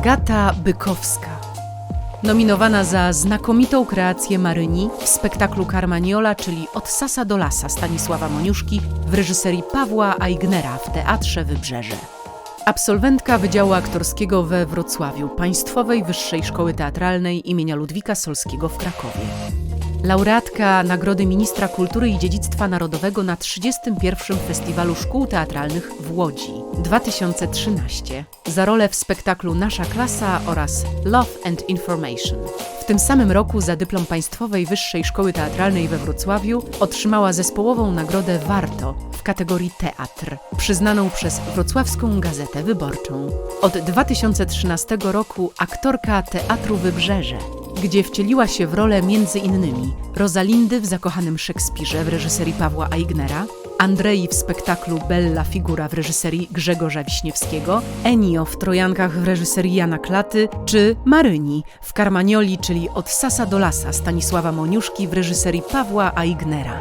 Agata Bykowska. Nominowana za znakomitą kreację Maryni w spektaklu Carmagnola, czyli Od Sasa do Lasa Stanisława Moniuszki w reżyserii Pawła Aignera w Teatrze Wybrzeże. Absolwentka Wydziału Aktorskiego we Wrocławiu Państwowej Wyższej Szkoły Teatralnej imienia Ludwika Solskiego w Krakowie. Laureatka Nagrody Ministra Kultury i Dziedzictwa Narodowego na 31. Festiwalu Szkół Teatralnych w Łodzi 2013 za rolę w spektaklu Nasza Klasa oraz Love and Information. W tym samym roku za dyplom Państwowej Wyższej Szkoły Teatralnej we Wrocławiu otrzymała zespołową nagrodę Warto w kategorii Teatr, przyznaną przez Wrocławską Gazetę Wyborczą. Od 2013 roku aktorka Teatru Wybrzeże gdzie wcieliła się w rolę innymi Rosalindy w Zakochanym Szekspirze w reżyserii Pawła Aignera, Andrei w spektaklu Bella Figura w reżyserii Grzegorza Wiśniewskiego, Enio w Trojankach w reżyserii Jana Klaty, czy Maryni w Carmagnoli, czyli Od Sasa do Lasa Stanisława Moniuszki w reżyserii Pawła Aignera.